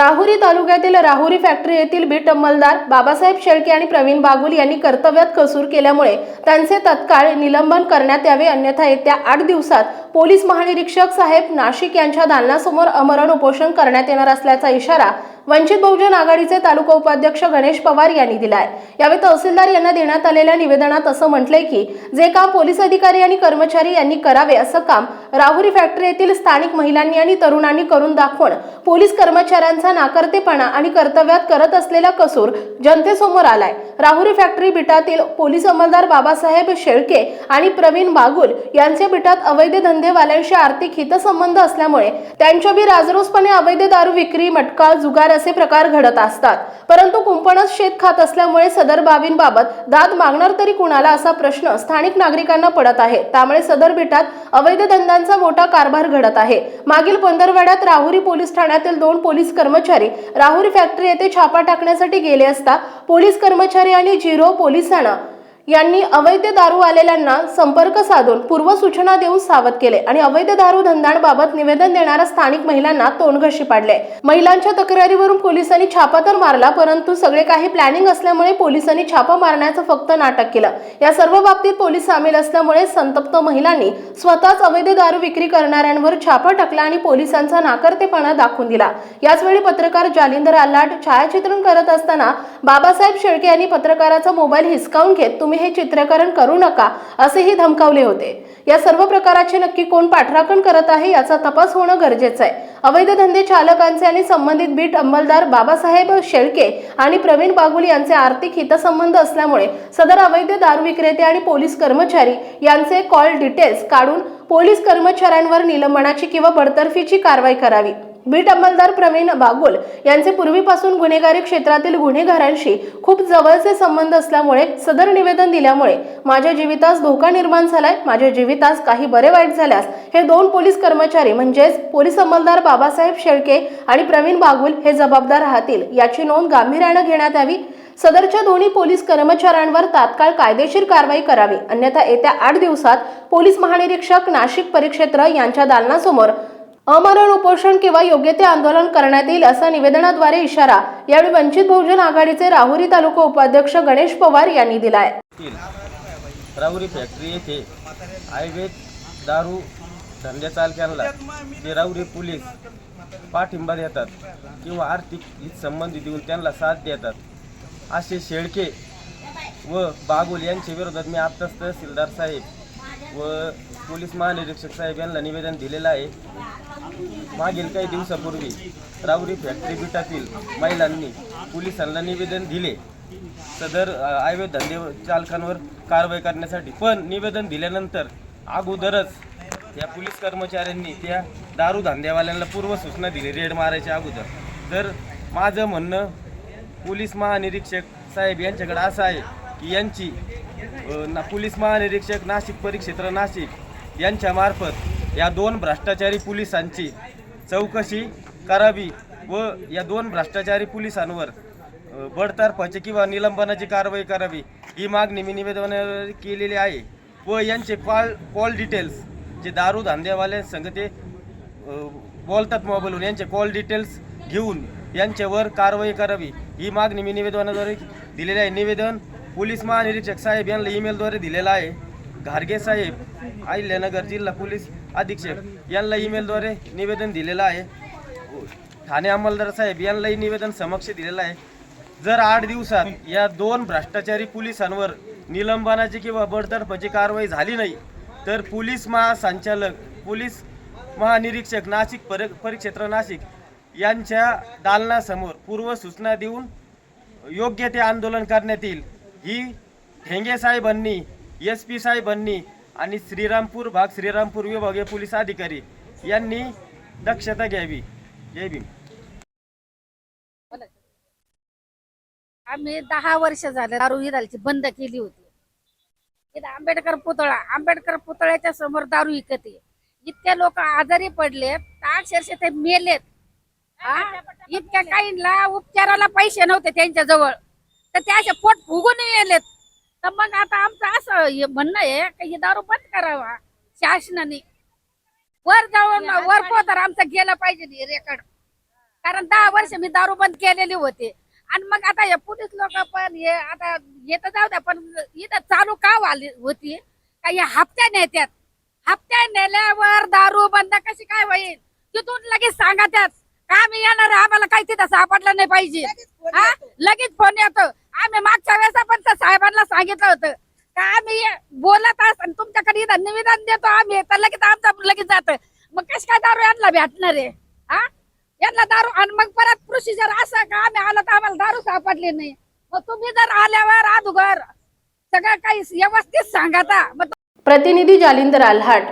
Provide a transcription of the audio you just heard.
राहुरी तालुक्यातील राहुरी फॅक्टरी येथील बीट अंमलदार बाबासाहेब शेळके आणि प्रवीण बागुल यांनी कर्तव्यात कसूर केल्यामुळे त्यांचे तत्काळ निलंबन करण्यात यावे अन्यथा येत्या आठ दिवसात पोलीस महानिरीक्षक साहेब नाशिक यांच्या दालनासमोर अमरण उपोषण करण्यात येणार असल्याचा इशारा वंचित बहुजन आघाडीचे तालुका उपाध्यक्ष गणेश पवार यांनी दिलाय. यावेळी तहसीलदार यांना देण्यात आलेल्या निवेदनात असं म्हटलंय की जे काम पोलीस अधिकारी आणि कर्मचारी यांनी करावे असं काम राहुरी फॅक्टरी येथील स्थानिक महिलांनी आणि तरुणांनी करून दाखवून पोलीस कर्मचाऱ्यांचा नाकर्तेपणा आणि कर्तव्यात करत असलेला कसूर जनतेसमोर आलाय. राहुरी फॅक्टरी बिटातील पोलीस अंमलदार बाबासाहेब शेळके आणि प्रवीण बागुल यांचे बिटात अवैध धंदेवाल्यांशी आर्थिक हितसंबंध असल्यामुळे त्यांच्या बी राजरोसपणे अवैध दारू विक्री मटका जुगार असे प्रकार घडत असतात. परंतु कुंपणच शेत खात असल्यामुळे सदर बाबींबाबत दाद मागणार तरी कुणाला असा प्रश्न स्थानिक नागरिकांना पडत आहे. त्यामुळे सदर बेटात अवैध धंद्यांचा मोठा कारभार घडत आहे. मागील पंधरवड्यात राहुरी पोलीस ठाण्यातील दोन पोलीस कर्मचारी राहुरी फॅक्टरी येथे छापा टाकण्यासाठी गेले असता पोलीस कर्मचारी आणि झिरो पोलिसांना यांनी अवैध दारू आलेल्यांना संपर्क साधून पूर्वसूचना देऊन सावध केले आणि अवैध दारू धंद्यांबाबत निवेदन देणाऱ्या स्थानिक महिलांना तोंडघशी पाडले. महिलांच्या तक्रारीवरून पोलिसांनी छापा तर मारला परंतु सगळे काही प्लॅनिंग असल्यामुळे पोलिसांनी छापा मारण्याचं फक्त नाटक केलं. या सर्व बाबतीत पोलीस सामील असल्यामुळे संतप्त महिलांनी स्वतःच अवैध दारू विक्री करणाऱ्यांवर छापा टाकला आणि पोलिसांचा नाकर्तेपणा दाखवून दिला. याचवेळी पत्रकार जालिंदर आल्लाट छायाचित्रण करत असताना बाबासाहेब शेळके यांनी पत्रकाराचा मोबाईल हिसकावून घेत तुम्ही हे चित्रीकरण करू नका असेही धमकावले होते. या सर्व प्रकाराचे नक्की कोण पाठराखण करत आहे याचा तपास होणं गरजेचं आहे. अवैध धंदे चालकांचे आणि संबंधित बीट अंमलदार बाबासाहेब शेळके आणि प्रवीण बागुल यांचे आर्थिक हितसंबंध असल्यामुळे सदर अवैध दारू विक्रेते आणि पोलीस कर्मचारी यांचे कॉल डिटेल्स काढून पोलीस कर्मचाऱ्यांवर निलंबनाची किंवा बडतर्फीची कारवाई करावी. बीट अंमलदार प्रवीण बागुल यांचे पूर्वीपासून गुन्हेगारी क्षेत्रातील गुन्हेगारांशी खूप जवळचे संबंध असल्यामुळे सदर निवेदन दिल्यामुळे माझ्या जीवितास धोका निर्माण झालाय माझ्या जीवितास काही बरे वाईट झाल्यास हे दोन पोलीस कर्मचारी म्हणजेच पोलीस अंमलदार बाबासाहेब शेळके आणि प्रवीण बागुल हे जबाबदार राहतील याची नोंद गांभीर्यानं घेण्यात यावी. सदरच्या दोन्ही पोलीस कर्मचाऱ्यांवर तात्काळ कायदेशीर कारवाई करावी. अन्यथा येत्या आठ दिवसात पोलीस महानिरीक्षक नाशिक परिक्षेत्र यांच्या दालनासमोर अमरण उपोषण किंवा योग्य ते आंदोलन करण्यात येईल असा निवेदनाद्वारे इशारा यावेळी वंचित बहुजन आघाडीचे राहुरी तालुका उपाध्यक्ष गणेश पवार यांनी दिलाय. राहुरी फॅक्टरी येथे आयुर्वेद दारू धंद्या चालक्यांना जे राहुरी पोलीस पाठिंबा देतात किंवा आर्थिक हितसंबंधी देऊन त्यांना साथ देतात असे शेळके व बागुल यांच्या विरोधात मी आत्ताच तहसीलदार साहेब व पोलीस महानिरीक्षक साहेब यांना निवेदन दिलेलं आहे. मागील काही दिवसापूर्वी रावरी फॅक्टरी बिटातील महिलांनी पोलिसांना निवेदन दिले. सदर अ, अवैध धंदे चालकांवर कारवाई करण्यासाठी. पण निवेदन दिल्यानंतर अगोदरच त्या पोलीस कर्मचाऱ्यांनी त्या दारू धंद्यावाल्यांना पूर्व सूचना दिली रेड मारायच्या अगोदर. तर माझं म्हणणं पोलीस महानिरीक्षक साहेब यांच्याकडे असं आहे की यांची ना पोलीस महानिरीक्षक नाशिक परिक्षेत्र नाशिक यांच्यामार्फत या दोन भ्रष्टाचारी पोलिसांची चौकशी करावी व या दोन भ्रष्टाचारी पोलिसांवर बडतर्फाचे किंवा निलंबनाची कारवाई करावी ही मागणी मी निवेदन केलेली आहे व यांचे कॉल कॉल डिटेल्स जे दारू धंद्यावाल्यांसंग ते बोलतात मोबाईलवरून यांचे कॉल डिटेल्स घेऊन यांच्यावर कारवाई करावी ही मागणी मी निवेदनाद्वारे दिलेली आहे. निवेदन पोलीस महानिरीक्षक साहेब यांना ईमेलद्वारे दिलेलं आहे. घारगे साहेब अहिल्यानगर जिल्हा पोलीस अधीक्षक यांना ईमेलद्वारे निवेदन दिलेलं आहे. ठाणे अंमलदार साहेब यांनाही निवेदन समक्ष दिलेलं आहे. जर आठ दिवसात या दोन भ्रष्टाचारी पोलिसांवर निलंबनाची किंवा बडतर्फाची कारवाई झाली नाही तर पोलीस महासंचालक पोलीस महानिरीक्षक नाशिक पर परिक्षेत्र नाशिक यांच्या दालनासमोर पूर्व सूचना देऊन योग्य ते आंदोलन करण्यात येईल. ही ठेंगे साहेबांनी एस पी साहेबांनी आणि श्रीरामपूर भाग श्रीरामपूर विभागीय पोलीस अधिकारी यांनी दक्षता घ्यावी. जय भीम. आम्ही दहा वर्ष झाले दारू विरायची बंद केली होती. इथं आंबेडकर पुतळा आंबेडकर पुतळ्याच्या समोर दारू विकते इतके लोक आजारी पडले अक्षरशः ते मेलेत. हा? इतक्या काहींना उपचाराला पैसे नव्हते त्यांच्या जवळ तर ते असे पोट फुगून येलेत. तर मग आता आमचं असं हे म्हणणं आहे की ही दारू बंद करावा शासनाने. वर जाऊन वर पोतर आमचं गेलं पाहिजे रेकॉर्ड कारण दहा वर्ष मी दारू बंद केलेली होती. आणि मग आता हे पोलीस लोक पण हे आता येत जाऊ द्या पण इथं चालू का वाली होती? का हे हप्त्याने येतात हप्त्या नेल्यावर दारू बंद कशी काय होईल? तिथून लगेच सांगा त्यात. का आम्ही येणार आम्हाला काही तिथं सापडलं नाही पाहिजे. हा? लगेच फोन येतो. आम्ही मागच्या वेळेस पण साहेबांना सांगितलं होतं का आम्ही बोलत असताना तुमच्याकडे निवेदन देतो आम्ही तर लगेच आमचं लगेच जात. मग कस काय दारू यांना भेटणार आहे? हा? यांना दारू आणि मग परत प्रोसिजर असं का आम्ही आलो तर आम्हाला दारू सापडली नाही? मग तुम्ही जर आल्यावर अगोदर सगळं काही व्यवस्थित सांगा मग प्रतिनिधी जालिंदर आल्हाट